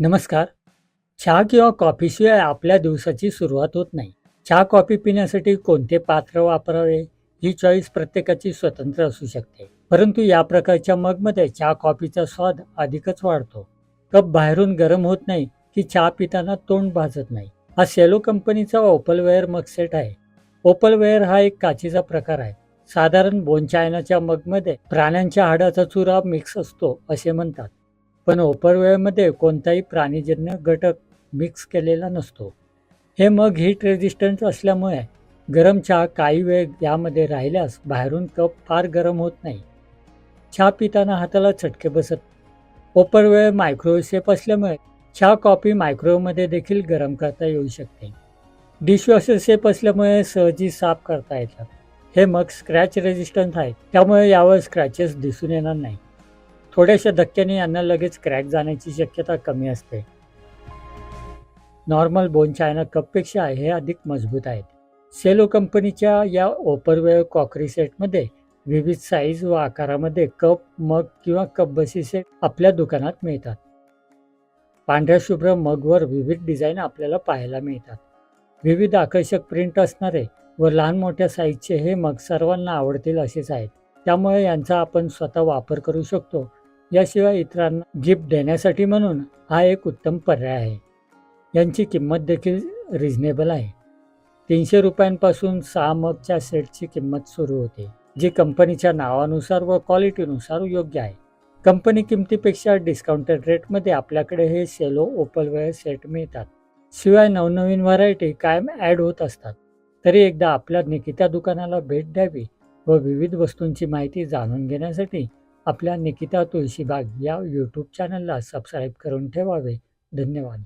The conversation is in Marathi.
नमस्कार. चहा किंवा कॉफीशिवाय आपल्या दिवसाची सुरुवात होत नाही. चहा कॉफी पिण्यासाठी कोणते पात्र वापरावे? ही चॉईस प्रत्येकाची स्वतंत्र असू शकते. परंतु या प्रकारच्या मगमध्ये चहा कॉफीचा स्वाद अधिकच वाढतो. कप बाहेरून गरम होत नाही की चहा पिताना तोंड भाजत नाही. हा सेलो कंपनीचा ओपलवेअर मग सेट आहे. ओपलवेअर हा एक काचेचा प्रकार आहे. साधारण बोन चायनाच्या मगमध्ये प्राण्यांच्या हाडाचा चुरा मिक्स असतो असे म्हणतात. पण ओपरवेअरमध्ये कोणताही प्राणीजन्य घटक मिक्स केलेला नसतो. हे मग हीट रेझिस्टन्स असल्यामुळे गरम चहा काही वेळ यामध्ये राहिल्यास बाहेरून कप फार गरम होत नाही. चहा पिताना हाताला चटके बसत. ओपरवेअर मायक्रोवेव्ह सेफ असल्यामुळे चहा कॉफी मायक्रोवेव्हमध्ये देखील गरम करता येऊ शकते. डिशवॉशर सेफ असल्यामुळे सहजी साफ करता येतात. हे मग स्क्रॅच रेजिस्टंट आहे. त्यामुळे यावर स्क्रॅचेस दिसून येणार नाही थोड्याशा धक्क्याने यांना लगेच क्रॅक जाण्याची शक्यता कमी असते. नॉर्मल बोन चायना कपपेक्षा हे अधिक मजबूत आहेत. सेलो कंपनीच्या या ओपरवेअर कॉकरी सेटमध्ये विविध साईज व आकारामध्ये कप मग किंवा कप बसी सेट आपल्या दुकानात मिळतात. पांढऱ्या शुभ्र मगवर विविध डिझाईन आपल्याला पाहायला मिळतात. विविध आकर्षक प्रिंट असणारे व लहान मोठ्या साईजचे हे मग सर्वांना आवडतील असेच आहेत. त्यामुळे यांचा आपण स्वतः वापर करू शकतो याशिवाय इतरांना गिफ्ट देण्यासाठी म्हणून हा एक उत्तम पर्याय आहे. यांची किंमत देखील रिझनेबल आहे. तीनशे रुपयांपासून सहा मगच्या सेटची किंमत सुरू होते जी कंपनीच्या नावानुसार व क्वालिटीनुसार योग्य आहे. कंपनी किमतीपेक्षा डिस्काउंटेड रेटमध्ये आपल्याकडे हे सेलो ओपलवेअर सेट मिळतात. शिवाय नवनवीन व्हरायटी कायम ॲड होत असतात. तरी एकदा आपल्या निकिता दुकानाला भेट द्यावी व विविध वस्तूंची माहिती जाणून घेण्यासाठी आपल्या निकिता तुळशीबाग या यूट्यूब चॅनलला सबस्क्राईब करून ठेवावे. धन्यवाद.